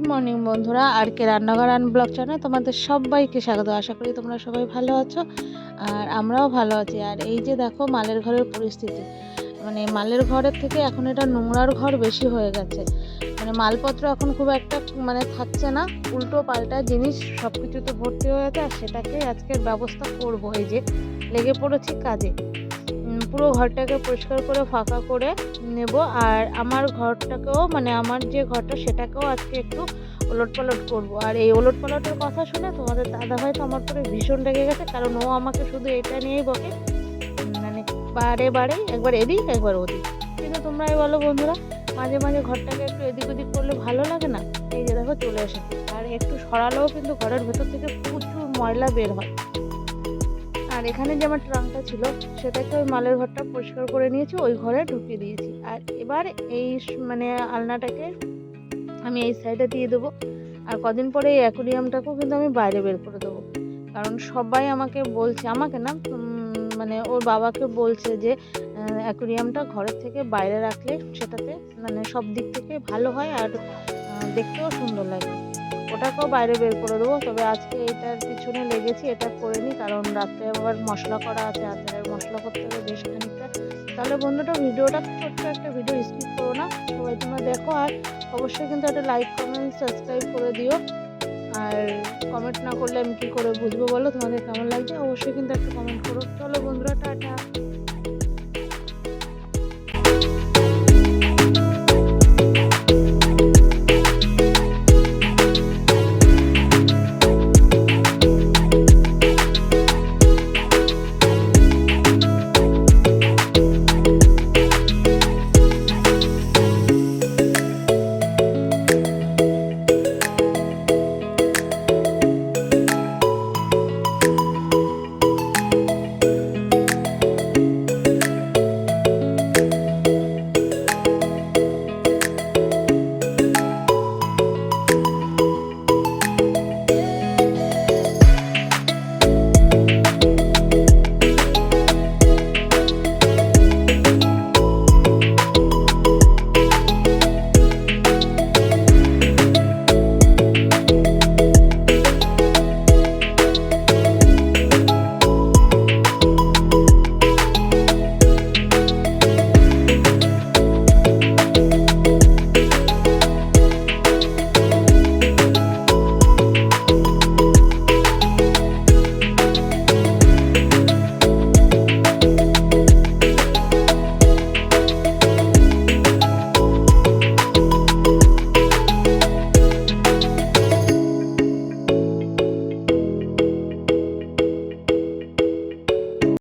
Good morning বন্ধুরা। আর কে রান্নাঘর আন blog channel তোমাদের সবাইকে স্বাগত। আশা করি তোমরা সবাই ভালো আছো আর আমরাও ভালো আছি। আর এই যে দেখো, মালের ঘরের পরিস্থিতি। মানে মালের ঘরের থেকে এখন এটা নোংরার ঘর বেশি হয়ে গেছে। মানে মালপত্র এখন খুব একটা মানে থাকছে না। উল্টো পাল্টা জিনিস সব কিছুতে ভর্তি হয়ে গেছে। আর সেটাকে আজকের ব্যবস্থা করব। এই যে লেগে পড়েছি কাজে। পুরো ঘরটাকে পরিষ্কার করে, ফাঁকা করে নেব। আর আমার ঘরটাকেও মানে আমার যে ঘরটা, সেটাকেও আজকে একটু ওলট পালট করব। আর এই ওলট পালটের কথা শুনে তোমাদের দাদা ভাই তো আমার পরে ভীষণ রেগে গেছে, কারণ ও আমাকে শুধু এটা নিয়েই বকে। মানে বারে বারে, একবার এদিক, একবার ওদিক। কিন্তু তোমরাই বলো বন্ধুরা, মাঝে মাঝে ঘরটাকে একটু এদিক ওদিক করলে ভালো লাগে না? এই যে দেখো, চলে এসেছে। আর একটু সরালেও কিন্তু ঘরের ভেতর থেকে প্রচুর ময়লা বের হয়। আর এখানে যে আমার ট্রাঙ্কটা ছিল, সেটাকে ওই মালের ঘরটা পরিষ্কার করে নিয়েছি, ওই ঘরে ঢুকিয়ে দিয়েছি। আর এবার এই মানে আলনাটাকে আমি এই সাইডে দিয়ে দেবো। আর কদিন পরে এই অ্যাকুরিয়ামটাকেও কিন্তু আমি বাইরে বের করে দেবো। কারণ সবাই আমাকে বলছে, আমাকে না মানে ওর বাবাকে বলছে যে অ্যাকুরিয়ামটা ঘরের থেকে বাইরে রাখলে সেটাতে মানে সব দিক থেকে ভালো হয় আর দেখতেও সুন্দর লাগে। ওটাকেও বাইরে বের করে দেবো। তবে আজকে এটার পিছনে লেগেছি, এটা করে নিই কারণ রাত্রে আবার মশলা করা আছে রাতের মশলা করতে হবে বেশ খানিকটা। তাহলে বন্ধুটা ভিডিওটা ছোট্ট একটা ভিডিও, স্কিপ করো না। সবাই তোমরা দেখো, আর অবশ্যই কিন্তু একটা লাইক, কমেন্ট, সাবস্ক্রাইব করে দিও। আর কমেন্ট না করলে আমি কী করে বুঝব বলো? তোমাদের কেমন লাগছে? অবশ্যই কিন্তু একটা কমেন্ট করো। চলো বন্ধুরা, টাটা।